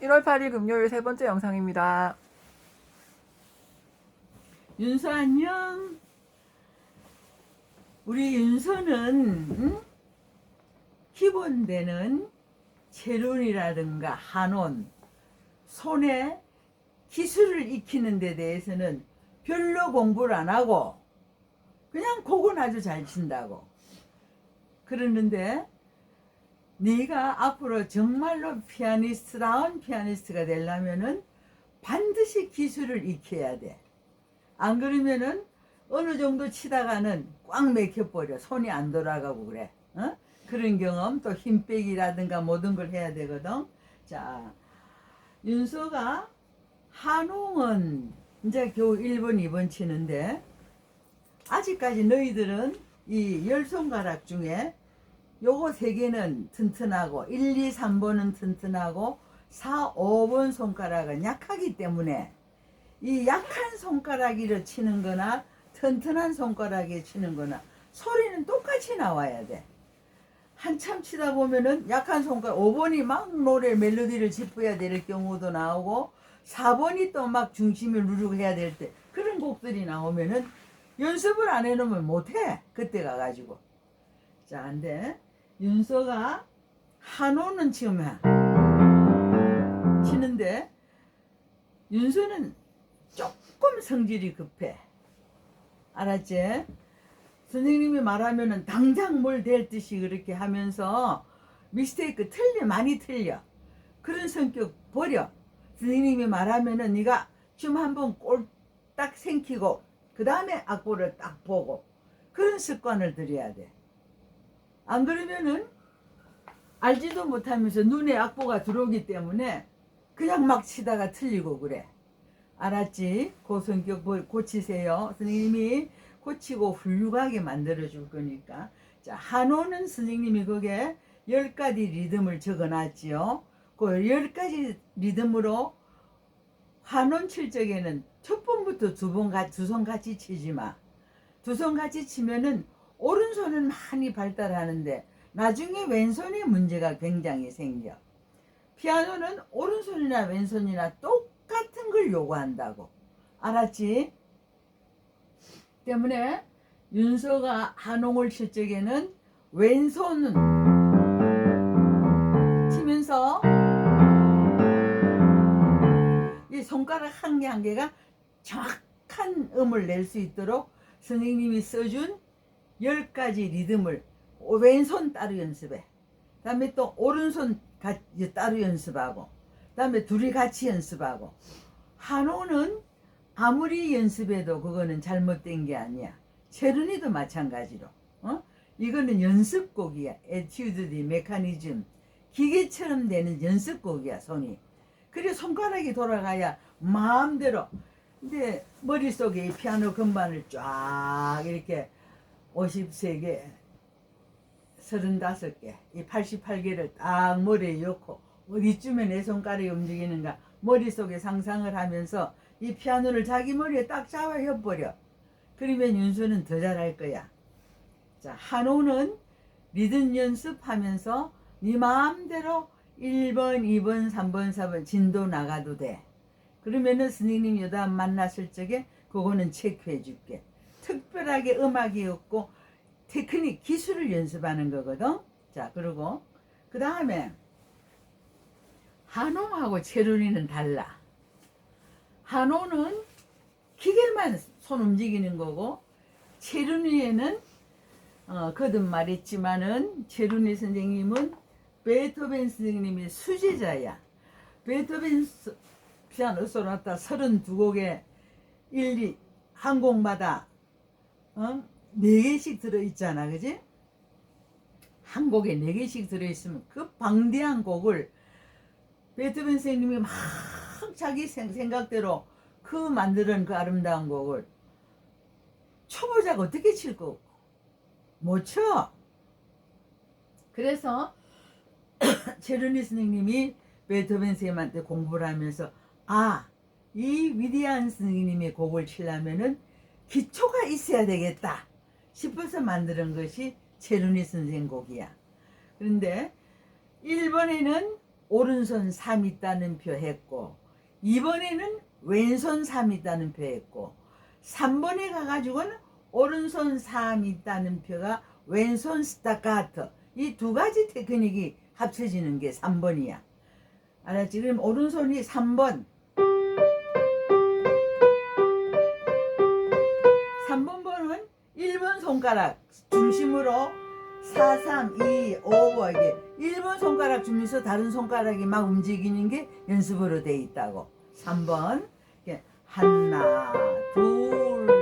1월 8일 금요일 세 번째 영상입니다. 윤서 안녕. 우리 윤서는 응? 기본되는 체론이라든가 한온, 손에 기술을 익히는 데 대해서는 별로 공부를 안 하고 그냥 곡은 아주 잘 친다고 그러는데 네가 앞으로 정말로 피아니스트다운 피아니스트가 되려면은 반드시 기술을 익혀야 돼. 안 그러면은 어느 정도 치다가는 꽉 맥혀버려. 손이 안 돌아가고 그래. 어? 그런 경험, 또 힘 빼기라든가 모든 걸 해야 되거든. 자, 윤서가 한홍은 이제 겨우 1번, 2번 치는데, 아직까지 너희들은 이 열 손가락 중에 요거 세 개는 튼튼하고 1, 2, 3번은 튼튼하고 4, 5번 손가락은 약하기 때문에 이 약한 손가락이를 치는 거나 튼튼한 손가락에 치는 거나 소리는 똑같이 나와야 돼. 한참 치다 보면은 약한 손가락 5번이 막 노래 멜로디를 짚어야 될 경우도 나오고 4번이 또 막 중심을 누르고 해야 될 때 그런 곡들이 나오면은 연습을 안 해놓으면 못해. 그때 가가지고. 자 근데 윤서가 한호는 지금 해 치는데 윤서는 조금 성질이 급해 알았지? 선생님이 말하면은 당장 뭘 될 듯이 그렇게 하면서 미스테이크 틀려 많이 틀려 그런 성격 버려 선생님이 말하면은 네가 좀 한번 꼴딱 생기고 그 다음에 악보를 딱 보고 그런 습관을 들여야 돼. 안 그러면은 알지도 못하면서 눈에 악보가 들어오기 때문에 그냥 막 치다가 틀리고 그래. 알았지? 그 성격 뭐 고치세요. 선생님이 고치고 훌륭하게 만들어 줄 거니까. 자, 한호는 선생님이 거기에 열 가지 리듬을 적어 놨지요. 그 열 가지 리듬으로 한원 칠 적에는 첫 번부터 두 번, 두 손 같이 치지 마. 두 손 같이 치면은 오른손은 많이 발달하는데 나중에 왼손이 문제가 굉장히 생겨. 피아노는 오른손이나 왼손이나 똑같은 걸 요구한다고. 알았지? 때문에 윤서가 한홍을 칠 적에는 왼손은 치면서 이 손가락 한 개 한 개가 정확한 음을 낼 수 있도록 선생님이 써준 열 가지 리듬을 왼손 따로 연습해. 다음에 또 오른손 가- 따로 연습하고, 다음에 둘이 같이 연습하고. 한호는 아무리 연습해도 그거는 잘못된 게 아니야. 체르니도 마찬가지로. 어? 이거는 연습곡이야. 에튜드 디 메커니즘. 기계처럼 되는 연습곡이야, 손이. 그래 손가락이 돌아가야 마음대로 근데 머릿속에 이 피아노 건반을 쫙 이렇게 53개 35개 이 88개를 딱 머리에 넣고 어디쯤에 내 손가락이 움직이는가 머릿속에 상상을 하면서 이 피아노를 자기 머리에 딱 잡아 혀버려 그러면 윤수는 더 잘할 거야 자 한호는 리듬 연습하면서 네 마음대로 1번, 2번, 3번, 4번 진도 나가도 돼. 그러면은 스님님 여자 만났을 적에 그거는 체크해 줄게. 특별하게 음악이 없고 테크닉, 기술을 연습하는 거거든. 자, 그리고 그 다음에 한호하고 체론이는 달라. 한호는 기계만 손 움직이는 거고 체르니에는 어, 거듭 말했지만은 체르니 선생님은 베토벤 선생님이 수제자야. 베토벤 소- 피아노 소나타 32곡에 1, 2, 한 곡마다 어? 4개씩 들어있잖아. 그지? 한 곡에 4개씩 들어있으면 그 방대한 곡을 베토벤 선생님이 막 자기 생- 생각대로 그 만드는 그 아름다운 곡을 초보자가 어떻게 칠 거고 못 쳐. 그래서 제르니 선생님이 베토벤 선생님한테 공부를 하면서 아, 이 위대한 선생님의 곡을 치려면은 기초가 있어야 되겠다 싶어서 만드는 것이 제르니 선생 곡이야. 그런데 일본에는 오른손 3 있다는 표 했고 2번에는 왼손 3 있다는 표 했고 3번에 가가지고는 오른손 3 있다는 표가 왼손 스타카트 이 두 가지 테크닉이 합쳐지는 게 3번이야 알았지? 그럼 오른손이 3번 3번 손가락 중심으로 4, 3, 2, 5, 뭐 이게 1번 손가락 주면서 다른 손가락이 막 움직이는 게 연습으로 돼 있다고. 3번 이렇게 하나, 둘,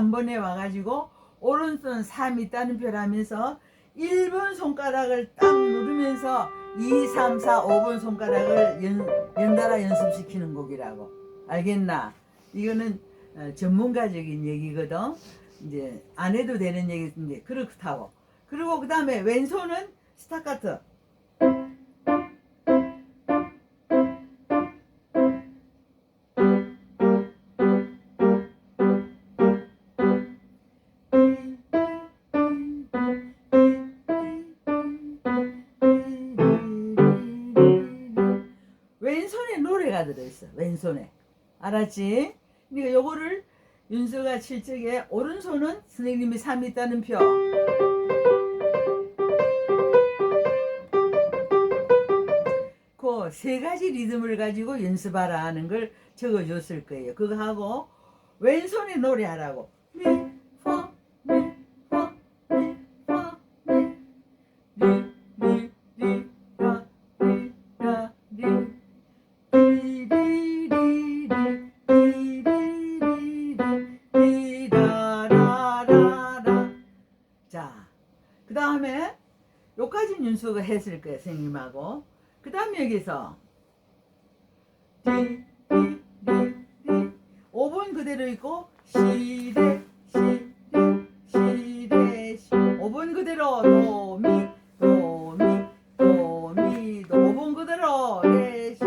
3번에 와가지고 오른손 3 있다는 표라면서 1번 손가락을 딱 누르면서 2, 3, 4, 5번 손가락을 연, 연달아 연습시키는 곡이라고. 알겠나? 이거는 어, 전문가적인 얘기거든. 이제 안 해도 되는 얘기인데 그렇다고. 그리고 그 다음에 왼손은 스타카트. 가 들어있어. 왼손에. 알았지? 그러니까 요거를 윤서가 칠 적에 오른손은 선생님이 3 있다는 표. 그 세 가지 리듬을 가지고 연습하라 하는 걸 적어줬을 거예요. 그거 하고 왼손에 노래하라고. 윤수가 했을 거예요, 선생님하고. 그 다음에 여기서 리, 리, 리, 리. 5번 그대로 있고 시레, 시레, 시레, 시. 5번 그대로 도미, 도미, 도미, 도. 5번 그대로 레, 시.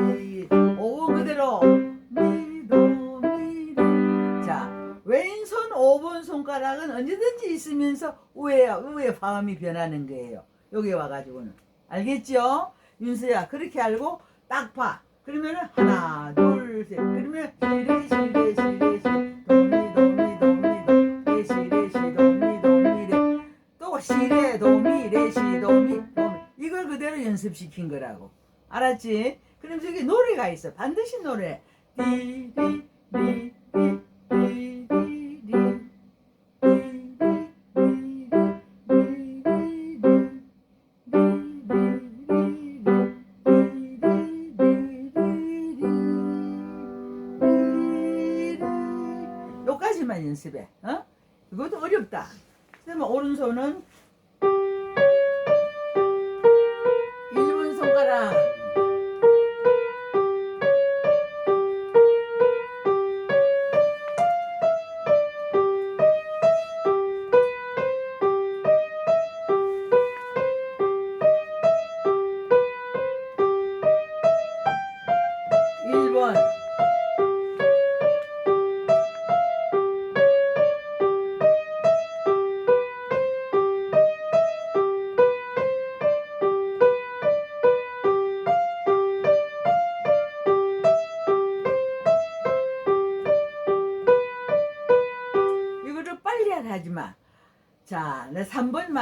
5번 그대로 미, 도, 미, 레. 자, 왼손 5번 손가락은 언제든지 있으면서 우에, 우에 화음이 변하는 거예요. 여기 와가지고는. 알겠죠? 윤수야, 그렇게 알고 딱 봐. 그러면은 하나, 둘, 셋. 그러면 시레, 시레, 시레, 시. 도미, 도미, 도미, 도. 레, 시, 도미, 도미, 레. 또 시레, 도미, 레, 시, 도미, 도미. 이걸 그대로 연습시킨 거라고. 알았지? 그럼 저기 노래가 있어. 반드시 노래. 리,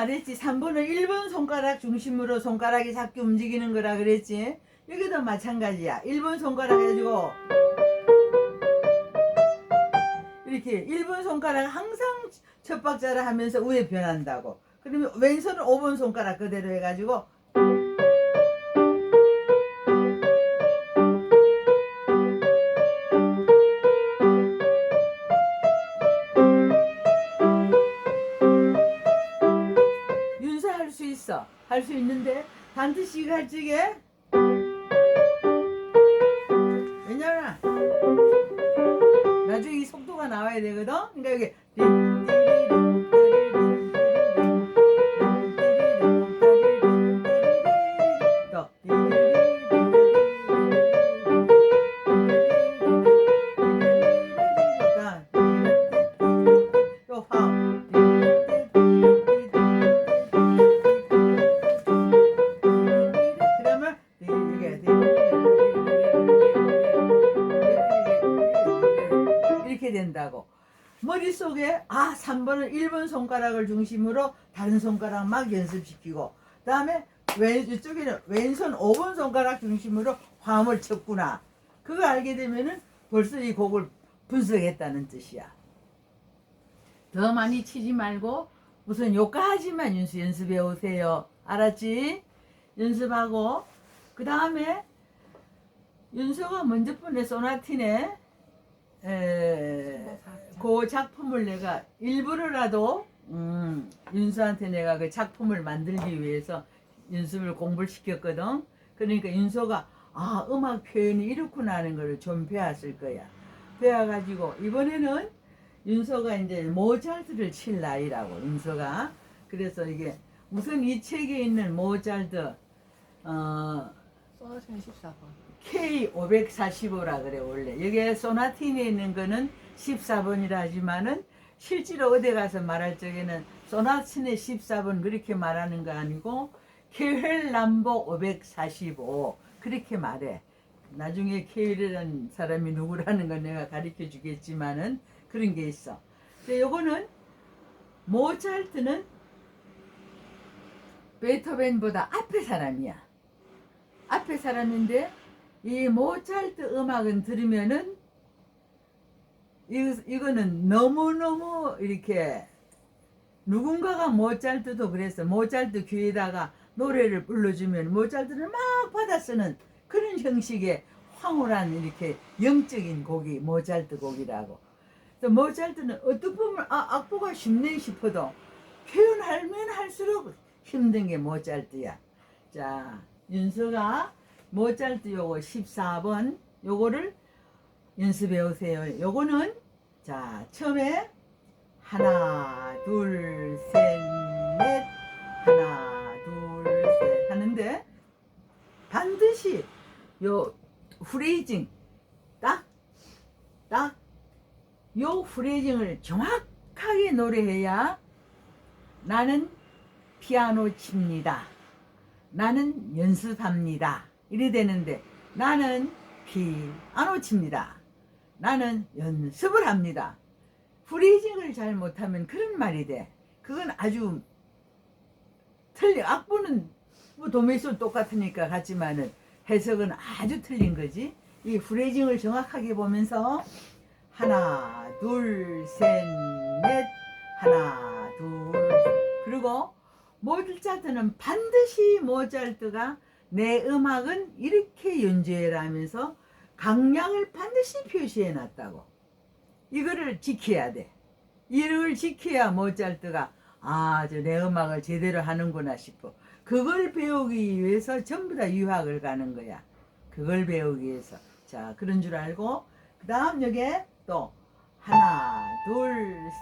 말했지. 3번은 1번 손가락 중심으로 손가락이 자꾸 움직이는 거라 그랬지. 여기도 마찬가지야. 1번 손가락 해가지고 이렇게 1번 손가락 항상 첫 박자를 하면서 위에 변한다고. 그러면 왼손은 5번 손가락 그대로 해가지고 할 수 있는데 반드시 할 적에 머릿속에 아 3번은 1번 손가락을 중심으로 다른 손가락 막 연습시키고 그 다음에 왼 이쪽에는 왼손 5번 손가락 중심으로 화음을 쳤구나. 그거 알게 되면은 벌써 이 곡을 분석했다는 뜻이야. 더 많이 치지 말고 우선 요까지만 연습 연습해 오세요. 알았지? 연습하고 그 다음에 윤서가 먼저 번에 소나티네. 에, 그 작품을 내가 일부러라도 음, 윤서한테 내가 그 작품을 만들기 위해서 연습을 공부를 시켰거든. 그러니까 윤서가 아 음악 표현이 이렇구나 하는 걸 좀 배웠을 거야. 배워가지고 이번에는 윤서가 이제 모차르트를 칠 나이라고 윤서가 그래서 이게 우선 이 책에 있는 모차르트 어, 소나티는 14번. K545라 그래 원래. 여기에 소나틴에 있는 거는 14번이라 하지만은 실제로 어디 가서 말할 적에는 소나틴의 14번 그렇게 말하는 거 아니고 케헬람보 545 그렇게 말해. 나중에 케일이라는 사람이 누구라는 건 내가 가르쳐 주겠지만은 그런 게 있어. 근데 요거는 모차르트는 베토벤보다 앞에 사람이야 앞에 사람인데 이 모차르트 음악은 들으면은 이, 이거는 너무너무 이렇게 누군가가 모차르트도 그랬어. 모차르트 귀에다가 노래를 불러주면 모차르트를 막 받아 쓰는 그런 형식의 황홀한 이렇게 영적인 곡이 모차르트 곡이라고. 또 모차르트는 어떻게 보면 아, 악보가 쉽네 싶어도 표현하면 할수록 힘든 게 모차르트야. 자, 윤서가 모차르트 요거 14번 요거를 연습해 오세요. 요거는 자 처음에 하나 둘 셋 넷 하나 둘 셋 하는데 반드시 요 프레이징 딱딱 요 프레이징을 정확하게 노래해야 나는 피아노 칩니다. 나는 연습합니다. 이래 되는데 나는 피아노 칩니다. 나는 연습을 합니다. 프리징을 잘 못하면 그런 말이 돼. 그건 아주 틀려. 악보는 뭐 도매수 똑같으니까 같지만은 해석은 아주 틀린 거지. 이 프레이징을 정확하게 보면서 하나, 둘, 셋, 넷, 하나, 둘, 그리고 모차르트는 반드시 모차르트가 내 음악은 이렇게 연주해라 하면서 강약을 반드시 표시해 놨다고. 이거를 지켜야 돼. 이걸 지켜야 모차르트가 아, 저 내 음악을 제대로 하는구나 싶어. 그걸 배우기 위해서 전부 다 유학을 가는 거야. 그걸 배우기 위해서. 자, 그런 줄 알고 그 다음 여기에 또 하나, 둘,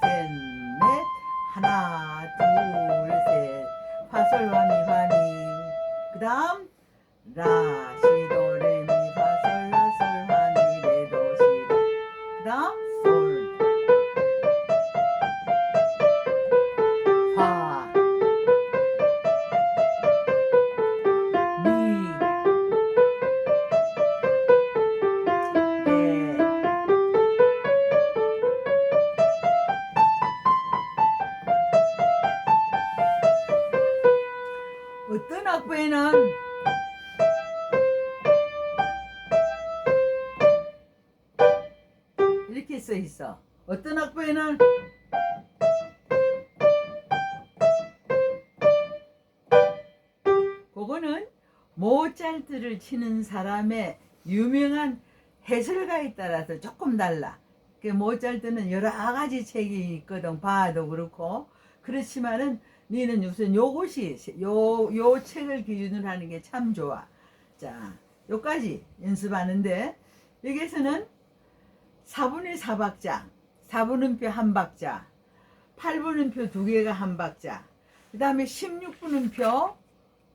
셋, 넷 하나, 둘, 셋파 모차르트를 치는 사람의 유명한 해설가에 따라서 조금 달라. 그 모차르트는 여러 가지 책이 있거든. 봐도 그렇고. 그렇지만은 니는 우선 요것이 요, 요 책을 기준으로 하는 게 참 좋아. 자, 요까지 연습하는데 여기에서는 4분의 4박자, 4분음표 한 박자, 8분음표 두 개가 한 박자, 그 다음에 16분음표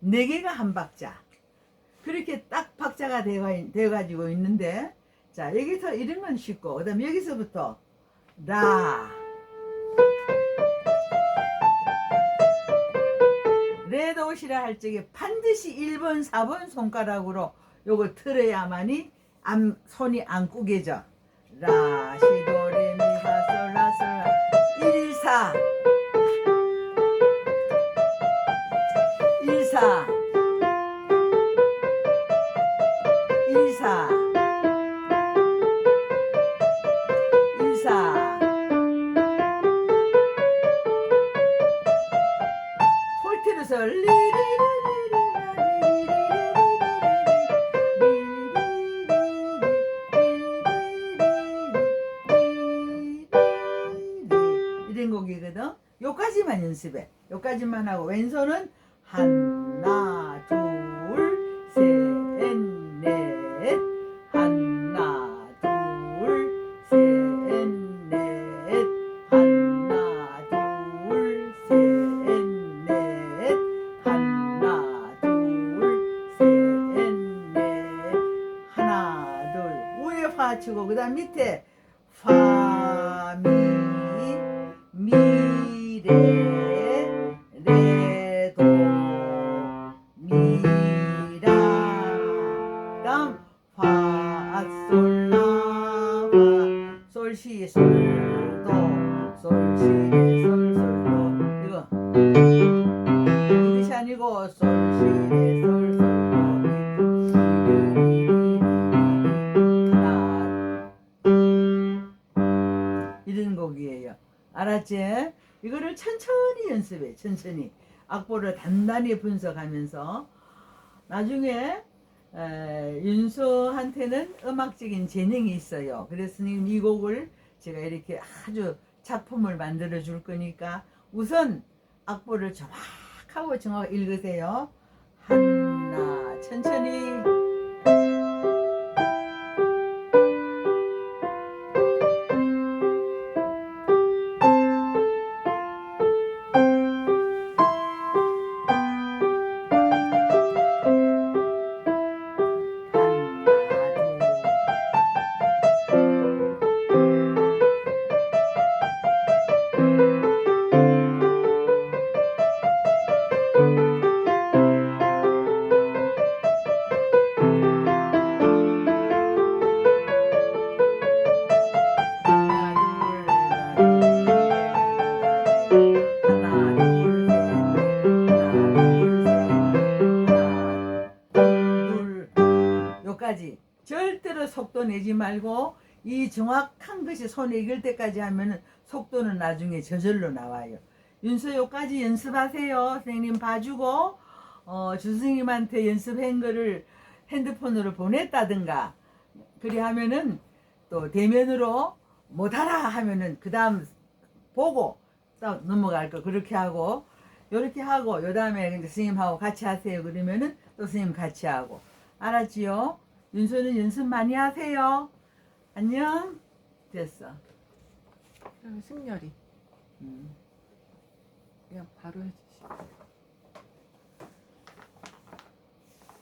네 개가 한 박자. 그렇게 딱 박자가 되어, 되어가지고 있는데, 자, 여기서 건 쉽고, 그 다음에 여기서부터, 라. 레도시라 할 적에 반드시 1번, 4번 손가락으로 요거 틀어야만이 안, 손이 안 꾸겨져. 라, 시, 도, 연습해. 요까지만 하고 왼손은 하나, 둘, 셋, 넷. 하나, 둘, 셋, 넷. 하나, 둘, 셋, 넷. 하나, 둘, 셋, 넷. 하나, 둘. 위에 파 치고 그 다음 밑에 천천히. 악보를 단단히 분석하면서 나중에 에, 윤서한테는 음악적인 재능이 있어요. 그래서 이 곡을 제가 이렇게 아주 작품을 만들어 줄 거니까 우선 악보를 정확하고 정확 읽으세요. 하나 천천히 내지 말고 이 정확한 것이 손에 익을 때까지 하면은 속도는 나중에 저절로 나와요. 윤서 요까지 연습하세요. 선생님 봐주고 어, 주스님한테 연습한 거를 핸드폰으로 보냈다든가 그리 하면은 또 대면으로 못하라 하면은 그 다음 보고 또 넘어갈 거 그렇게 하고 요렇게 하고 요 다음에 근데 스님하고 같이 하세요 그러면은 또 스님 같이 하고 알았지요? 윤서는 연습 많이 하세요. 안녕. 됐어. 그다음에 승열이. 음. 그냥 바로 해주시고.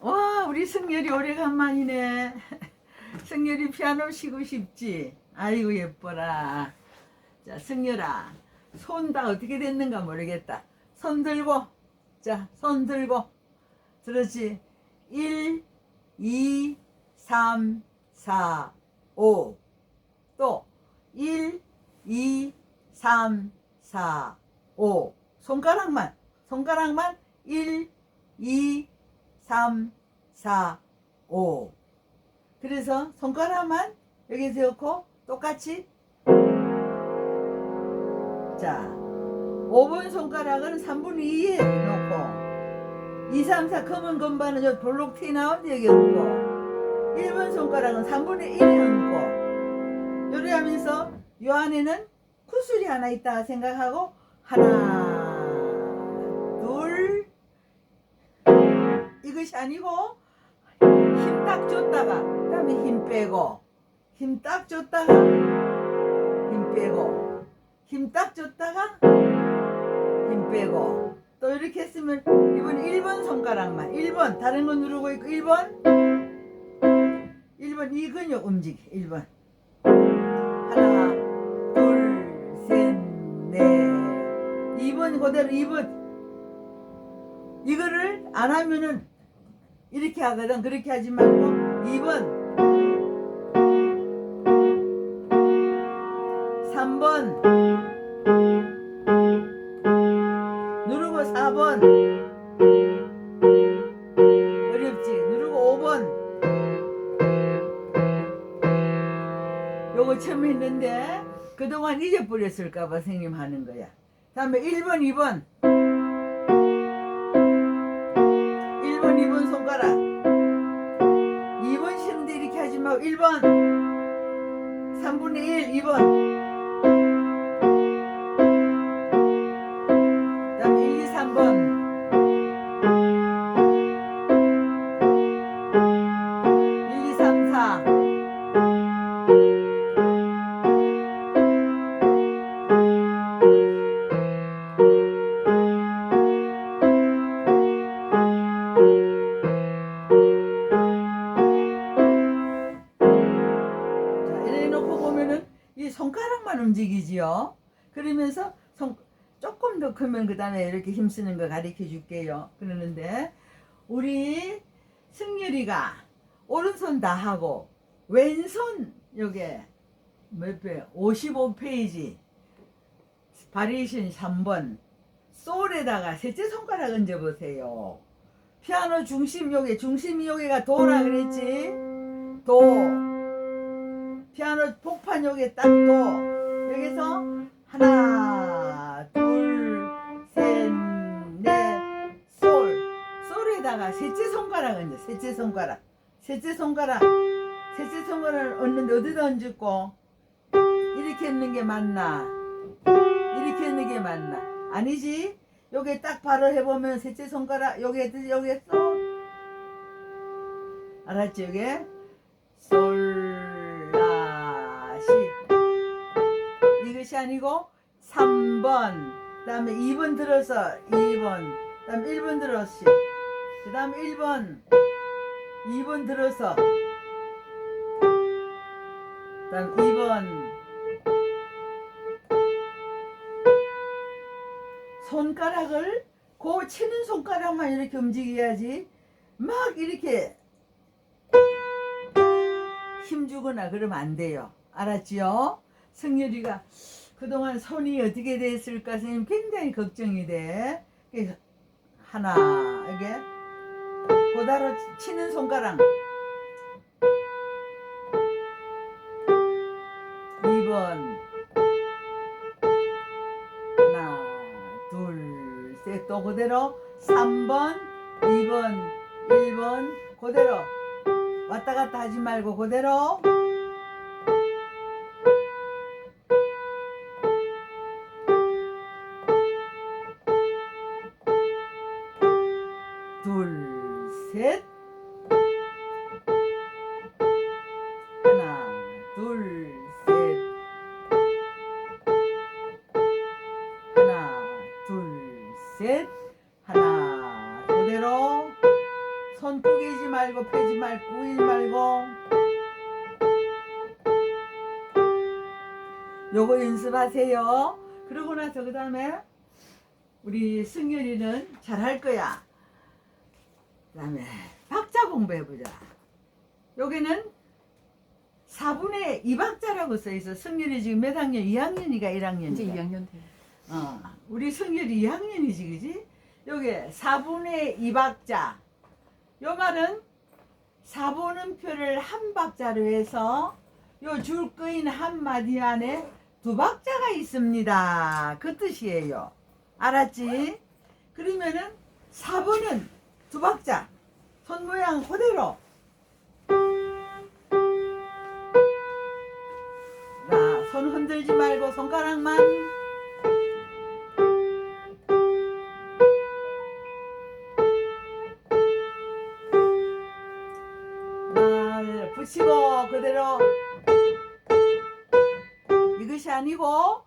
와 우리 승열이 오래간만이네. 승열이 피아노 치고 싶지? 아이고 예뻐라. 자 승열아 손 다 어떻게 됐는가 모르겠다. 손 들고. 자 손 들고. 그렇지? 1 2 3 4 5 또 1 2 3 4 5 손가락만 손가락만 1 2 3 4 5 그래서 손가락만 여기 세우고 똑같이. 자 5번 손가락은 3분의 2에 놓고 2, 3, 4 검은 건반은 저 볼록 튀 나온 여기 얹고 1번 손가락은 3분의 1을 얹고 요리하면서 요 안에는 구슬이 하나 있다 생각하고 하나 둘. 이것이 아니고 힘 딱 줬다가 그 다음에 힘 빼고 힘 딱 줬다가 힘 빼고 힘 딱 줬다가 힘 빼고. 또 이렇게 했으면 이번 1번 손가락만 1번 다른 거 누르고 있고 1번 1번 이 근육 움직이 1번. 하나 둘셋넷. 2번 그대로 2번. 이거를 안 하면은 이렇게 하거든. 그렇게 하지 말고 2번. 3번. 누르고 4번 처음 했는데 그동안 잊어버렸을까봐 선생님 하는 거야. 다음에 1번 2번. 1번 2번 손가락. 2번 쉬는데 이렇게 하지 말고 1번. 3분의 1 2번 움직이지요. 그러면서 손, 조금 더 크면 그 다음에 이렇게 힘쓰는 거 가르쳐 줄게요. 그러는데 우리 승열이가 오른손 다 하고 왼손 요게 몇 배? 55페이지 바리에이션 3번 솔에다가 셋째 손가락 얹어 보세요. 피아노 중심 요게 중심이 요게가 도라 그랬지? 도 피아노 복판 여기에 딱도 여기서 하나 둘 셋 넷 솔. 솔에다가 셋째 손가락 얹어 셋째 손가락. 셋째 손가락. 셋째 손가락을 얹는데 어디다 얹고 이렇게 얹는 게 맞나? 이렇게 얹는 게 맞나? 아니지? 여기 딱 바로 해보면 셋째 손가락 여기에 여기에 솔. 알았지 여기 솔 아니고 3번 그 다음에 2번 들어서 2번 그 다음에 1번 들어서 그 다음에 1번 2번 들어서 그 다음 2번 손가락을 그 치는 손가락만 이렇게 움직여야지 막 이렇게 힘주거나 그러면 안 돼요. 알았지요? 승열이가 그동안 손이 어떻게 됐을까 선생님? 굉장히 걱정이 돼. 그래서 하나 이게 고다로 치는 손가락. 2번. 하나 둘 셋. 또 그대로. 3번 2번 1번. 그대로. 왔다 갔다 하지 말고 그대로 셋 하나, 그대로 손 꾸기지 말고 펴지 말고 꾸기지 말고. 요거 연습하세요. 그러고 나서 그 다음에 우리 승열이는 잘할 거야. 그 다음에 박자 공부해보자. 여기는 4분의 2박자라고 써있어. 승열이 지금 몇 학년? 2학년이가 1학년이가 이제 2학년 돼요. 어, 우리 승열이 2학년이지, 그지? 여기 4분의 2박자. 요 말은 4분음표를 한 박자로 해서 요줄 끄인 한 마디 안에 두 박자가 있습니다. 그 뜻이에요. 알았지? 그러면은 4분은 두 박자. 손 모양 그대로. 자, 손 흔들지 말고 손가락만. 붙이고 그대로 이것이 아니고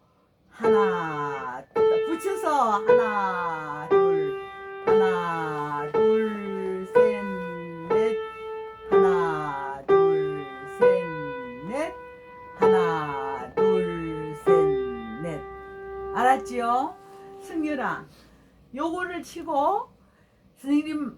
하나 붙여서 하나 둘 하나 둘 셋 넷. 하나 둘 셋 넷. 하나 둘 셋 넷. 알았지요? 승유라 요거를 치고 선생님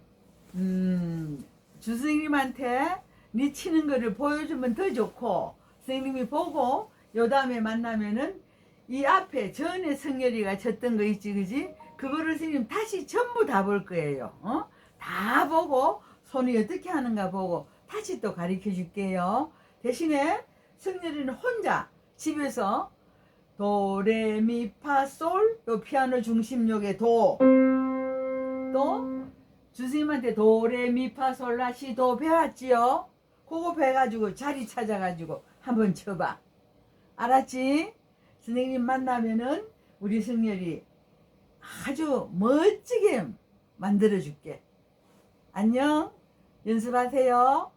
음 주선생님한테 네 치는 거를 보여주면 더 좋고 선생님이 보고 요 다음에 만나면은 이 앞에 전에 성열이가 쳤던 거 있지 그지? 그거를 선생님 다시 전부 다 볼 거예요 어? 다 보고 손이 어떻게 하는가 보고 다시 또 가르쳐 줄게요 대신에 성열이는 혼자 집에서 도레미파솔 요 피아노 중심 요게 도또 주스님한테 도레미파솔라시 도 배웠지요? 그거 배가지고 자리 찾아가지고 한번 쳐봐. 알았지? 선생님 만나면은 우리 승열이 아주 멋지게 만들어줄게. 안녕. 연습하세요.